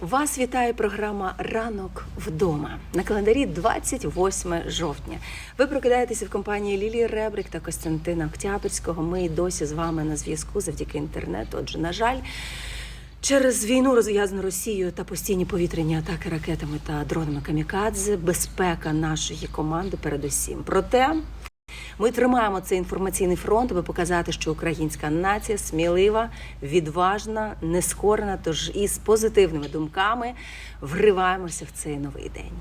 Вас вітає програма Ранок вдома на календарі 28 жовтня. Ви прокидаєтеся в компанії Лілії Ребрик та Костянтина Октябрського. Ми й досі з вами на зв'язку завдяки інтернету. Отже, на жаль, через війну розв'язану Росією та постійні повітряні атаки ракетами та дронами камікадзе, безпека нашої команди передусім. Проте ми тримаємо цей інформаційний фронт, аби показати, що українська нація смілива, відважна, нескорена. Тож із позитивними думками вриваємося в цей новий день.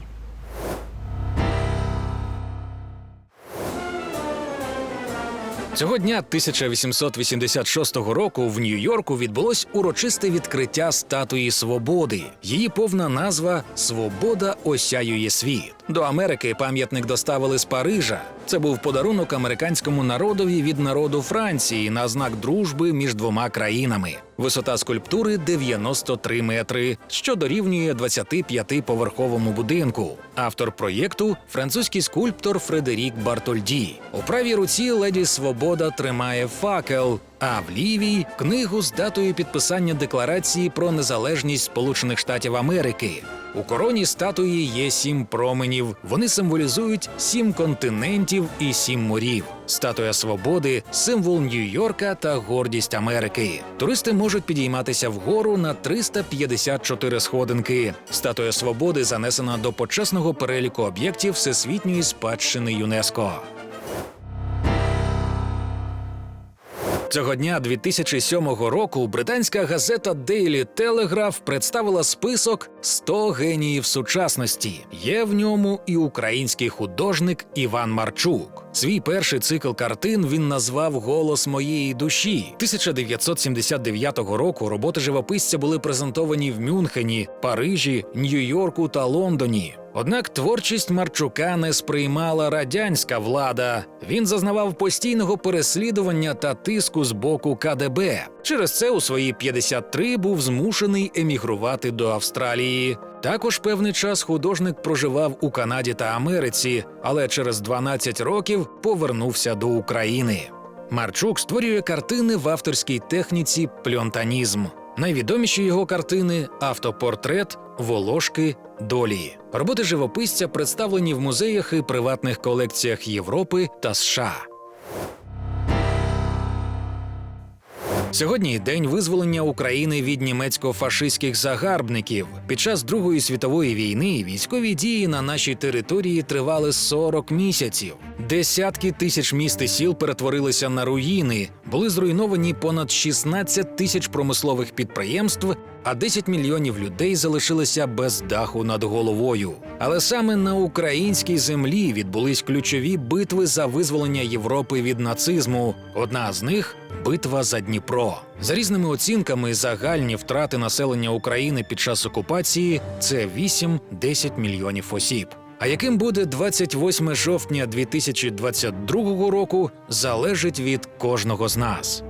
Цього дня 1886 року в Нью-Йорку відбулось урочисте відкриття статуї свободи. Її повна назва Свобода осяює світ. До Америки пам'ятник доставили з Парижа. Це був подарунок американському народові від народу Франції на знак дружби між двома країнами. Висота скульптури 93 метри, що дорівнює 25-поверховому будинку. Автор проєкту французький скульптор Фредерік Бартольді. У правій руці леді Свобода тримає факел, а в лівій книгу з датою підписання декларації про незалежність Сполучених Штатів Америки. У короні статуї є сім променів. Вони символізують сім континентів і сім морів. Статуя свободи символ Нью-Йорка та гордість Америки. Туристи можуть підійматися вгору на 354 сходинки. Статуя свободи занесена до почесного переліку об'єктів всесвітньої спадщини ЮНЕСКО. Цього дня 2007 року британська газета Daily Telegraph представила список 100 геніїв сучасності. Є в ньому і український художник Іван Марчук. Свій перший цикл картин він назвав Голос моєї душі. 1979 року роботи живописця були презентовані в Мюнхені, Парижі, Нью-Йорку та Лондоні. Однак творчість Марчука не сприймала радянська влада. Він зазнавав постійного переслідування та тиску з боку КДБ. Через це у свої 53 був змушений емігрувати до Австралії. Також певний час художник проживав у Канаді та Америці, але через 12 повернувся до України. Марчук створює картини в авторській техніці пльонтанізм. Найвідоміші його картини автопортрет, волошки, долі. Роботи живописця представлені в музеях і приватних колекціях Європи та США. Сьогодні день визволення України від німецько-фашистських загарбників. Під час Другої світової війни військові дії на нашій території тривали 40 місяців. Десятки тисяч міст і сіл перетворилися на руїни, були зруйновані понад 16 тисяч промислових підприємств, а 10 мільйонів людей залишилися без даху над головою. Але саме на українській землі відбулись ключові битви за визволення Європи від нацизму. Одна з них битва за Дніпро. За різними оцінками, загальні втрати населення України під час окупації це 8-10 мільйонів осіб. А яким буде 28 жовтня 2022 року, залежить від кожного з нас.